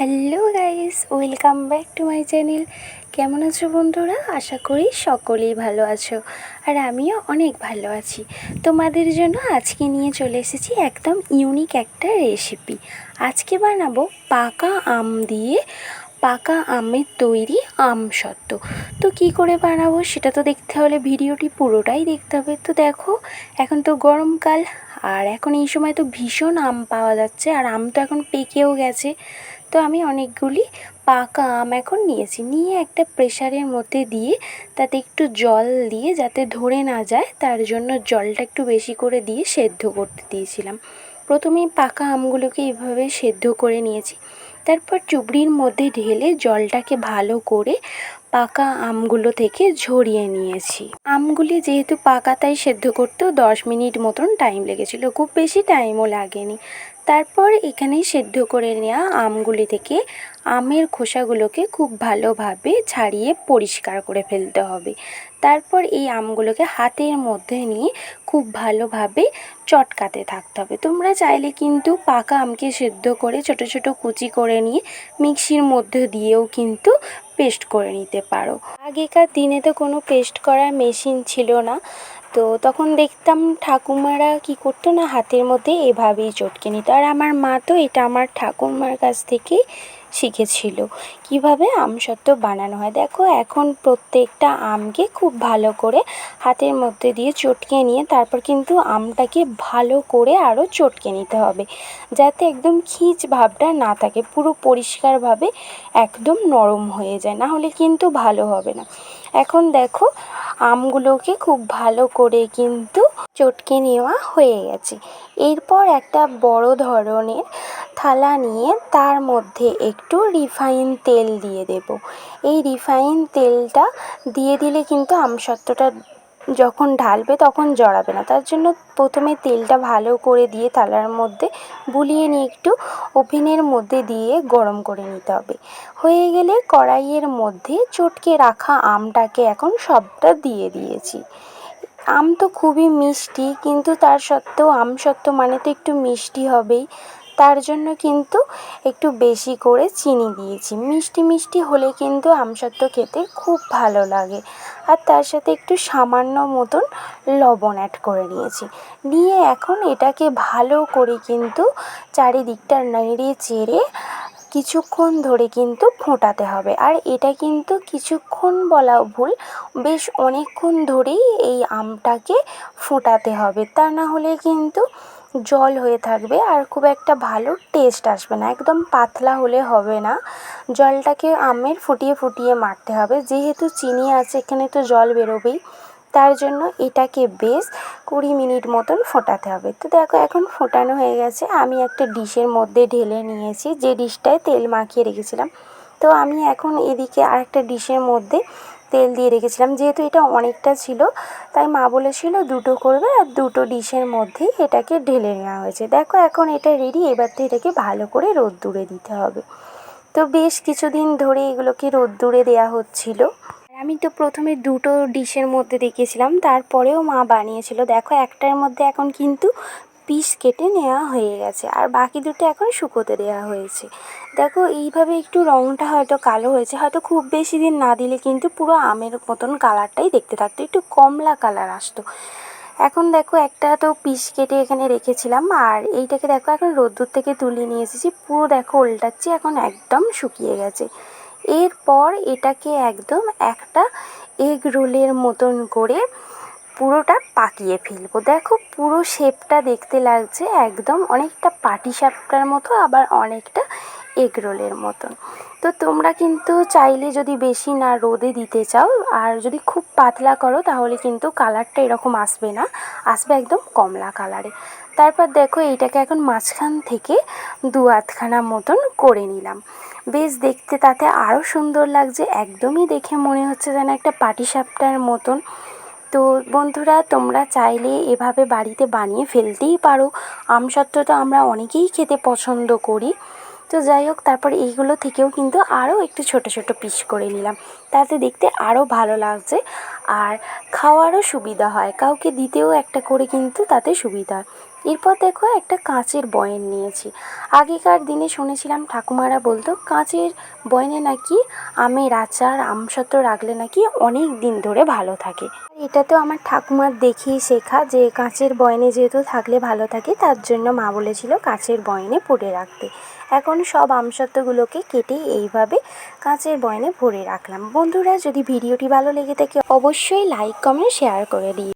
Hello guys welcome back to my channel কেমন আছো বন্ধুরা? আশা করি সকলেই ভালো আছো আর আমিও অনেক ভালো আছি। তোমাদের জন্য আজকে নিয়ে চলে এসেছি একদম ইউনিক একটা রেসিপি আজকে বানাবো পাকা আম দিয়ে পাকা আমের তৈরি আম সত্ত্ব। তো কি করে বানাবো সেটা তো দেখতে হলে ভিডিওটি পুরোটাই দেখতে হবে। তো দেখো, এখন তো গরমকাল আর এখন এই সময় তো ভীষণ আম পাওয়া যাচ্ছে আর আম তো এখন পেকেও গেছে। তো আমি অনেকগুলি পাকা আম এখন নিয়েছি। নিয়ে একটা প্রেশারের মধ্যে দিয়ে তাতে একটু জল দিয়ে যাতে ধরে না যায়, তার জন্য জলটা একটু বেশি করে দিয়ে সেদ্ধ করতে দিয়েছিলাম। প্রথমেই পাকা আমগুলোকে এভাবে সেদ্ধ করে নিয়েছি। তারপর চুবড়ির মধ্যে ঢেলে জলটাকে ভালো করে পাকা আমগুলো থেকে ঝরিয়ে নিয়েছি। আমগুলি যেহেতু পাকা, তাই সেদ্ধ করতেও দশ মিনিট মতন টাইম লেগেছিল। খুব বেশি টাইমও লাগেনি। তারপর এখানে সেদ্ধ করে নেওয়া আমগুলি থেকে আমের খোসাগুলোকে খুব ভালোভাবে ছাড়িয়ে পরিষ্কার করে ফেলতে হবে। তারপর এই আমগুলোকে হাতের মধ্যে নিয়ে খুব ভালোভাবে চটকাতে থাকতে হবে। তোমরা চাইলে কিন্তু পাকা আমকে সেদ্ধ করে ছোট ছোট কুচি করে নিয়ে মিক্সির মধ্যে দিয়েও কিন্তু পেস্ট করে নিতে পারো। আগেকার দিনে তো কোনো পেস্ট করার মেশিন ছিল না। তো তখন দেখতাম ঠাকুমারা কি করতো না, হাতের মধ্যে এভাবেই চটকে নিত। আর আমার মা তো এটা আমার ঠাকুমার কাছ থেকেই শিখেছিল। কীভাবে আমসত্ত্ব বানানো হয়? দেখো, এখন প্রত্যেকটা আমকে খুব ভালো করে হাতের মধ্যে দিয়ে চটকে নিয়ে তারপর কিন্তু আমটাকে ভালো করে আরও চটকে নিতে হবে। যাতে একদম খিঁচ ভাবটা না থাকে, পুরো পরিষ্কারভাবে একদম নরম হয়ে যায়, না হলে কিন্তু ভালো হবে না। এখন দেখো, আমগুলোকে খুব ভালো করে কিন্তু চটকে নেওয়া হয়ে গেছে। এরপর একটা বড় ধরনের থালা নিয়ে তার মধ্যে একটু রিফাইন তেল দিয়ে দেব। এই রিফাইন তেলটা দিয়ে দিলে কিন্তু আমসত্ত্বটা যখন ঢালবে তখন জড়াবে না। তার জন্য প্রথমে তেলটা ভালো করে দিয়ে থালার মধ্যে বুলিয়ে নিয়ে একটু ওভেনের মধ্যে দিয়ে গরম করে নিতে হবে। হয়ে গেলে কড়াইয়ের মধ্যে চটকে রাখা আমটাকে এখন সবটা দিয়ে দিয়েছি। আম তো খুবই মিষ্টি, কিন্তু তার সত্ত্বেও আমসত্ত্ব মানে তো একটু মিষ্টি হবেই। তার জন্য কিন্তু একটু বেশি করে চিনি দিয়েছি। মিষ্টি মিষ্টি হলে কিন্তু আমসত্ত্ব খেতে খুব ভালো লাগে। আর তার সাথে একটু সামান্য মতন লবণ অ্যাড করে নিয়েছি। নিয়ে এখন এটাকে ভালো করে কিন্তু চারিদিকটা নেড়ে চেড়ে কিছুক্ষণ ধরে কিন্তু ফোটাতে হবে। আর এটা কিন্তু কিছুক্ষণ বলা ভুল, বেশ অনেকক্ষণ ধরেই এই আমটাকে ফোটাতে হবে। তা না হলে কিন্তু জল হয়ে থাকবে আর খুব একটা ভালো টেস্ট আসবে না। একদম পাতলা হলে হবে না। জলটাকে আমের ফুটিয়ে ফুটিয়ে মারতে হবে। যেহেতু চিনি আছে, এখানে তো জল বেরোবেই। তার জন্য এটাকে বেশ কুড়ি মিনিট মতন ফোটাতে হবে। তো দেখো, এখন ফোটানো হয়ে গেছে। আমি একটা ডিশের মধ্যে ঢেলে নিয়েছি। যে ডিশটায় তেল মাখিয়ে রেখেছিলাম। তো আমি এখন এদিকে আরেকটা ডিশের মধ্যে তেল দিয়ে রেখেছিলাম। যেহেতু এটা অনেকটা ছিল, তাই মা বলেছিল দুটো করবে আর দুটো ডিশের মধ্যেই এটাকে ঢেলে নেওয়া হয়েছে। দেখো এখন এটা রেডি এবার তো এটাকে ভালো করে রোদ্দুরে দিতে হবে। তো বেশ কিছুদিন ধরে এগুলোকে রোদ্দুরে দেওয়া হচ্ছিল। আমি তো প্রথমে দুটো ডিশের মধ্যে দেখিয়েছিলাম, তারপরেও মা বানিয়েছিল। দেখো একটার মধ্যে এখন কিন্তু পিস কেটে নেওয়া হয়ে গেছে। আর বাকি দুটো এখন শুকোতে দেওয়া হয়েছে। দেখো, এইভাবে একটু রঙটা হয়তো কালো হয়েছে। হয়তো খুব বেশি দিন না দিলে কিন্তু পুরো আমের মতন কালারটাই দেখতে থাকতো। একটু কমলা কালার আসতো। এখন দেখো, একটা তো পিস কেটে এখানে রেখেছিলাম। আর এইটাকে দেখো, এখন রোদ্দুর থেকে তুলে নিয়ে এসেছি। পুরো দেখো, উল্টাচ্ছি, এখন একদম শুকিয়ে গেছে। এরপর এটাকে একদম একটা এগ রোলের মতন করে পুরোটা পাকিয়ে ফেলব। দেখো পুরো শেপটা দেখতে লাগছে একদম অনেকটা পাটিসাপটার মতো, আবার অনেকটা এগরোলের মতন। তো তোমরা কিন্তু চাইলে যদি বেশি না রোদে দিতে চাও, আর যদি খুব পাতলা করো তাহলে কিন্তু কালারটা এরকম আসবে না, আসবে একদম কমলা কালারে তারপর দেখো এইটাকে এখন মাঝখান থেকে দু আধখানা মতন করে নিলাম। বেশ দেখতে তাতে আরও সুন্দর লাগছে, একদমই দেখে মনে হচ্ছে যেন একটা পাটি সাপটার মতন। তো বন্ধুরা, তোমরা চাইলে এভাবে বাড়িতে বানিয়ে ফেলতেই পারো। আমসত্ত্ব তো আমরা অনেকেই খেতে পছন্দ করি। তো যাই হোক, তারপর এইগুলো থেকেও কিন্তু আরও একটু ছোট ছোট পিস করে নিলাম। তাতে দেখতে আরও ভালো লাগছে আর খাওয়ারও সুবিধা হয়। কাউকে দিতেও একটা করে কিন্তু তাতে সুবিধা হয়। এরপর দেখো একটা কাঁচের বয়াম নিয়েছি। আগেকার দিনে শুনেছিলাম ঠাকুমারা বলতো, কাঁচের বয়নে নাকি আমের আচার আমসত্ত্ব রাখলে নাকি অনেক দিন ধরে ভালো থাকে। এটা তো আমার ঠাকুমার দেখেই শেখা যে কাঁচের বয়ামে যেহেতু থাকলে ভালো থাকে, তার জন্য মা বলেছিল কাঁচের বয়ামে ভরে রাখতে। এখন সব আমসত্ত্বগুলোকে কেটে এইভাবে কাঁচের বয়ামে ভরে রাখলাম। বন্ধুরা, যদি ভিডিওটি ভালো লেগে থাকে, অবশ্যই লাইক কমেন্ট শেয়ার করে দিই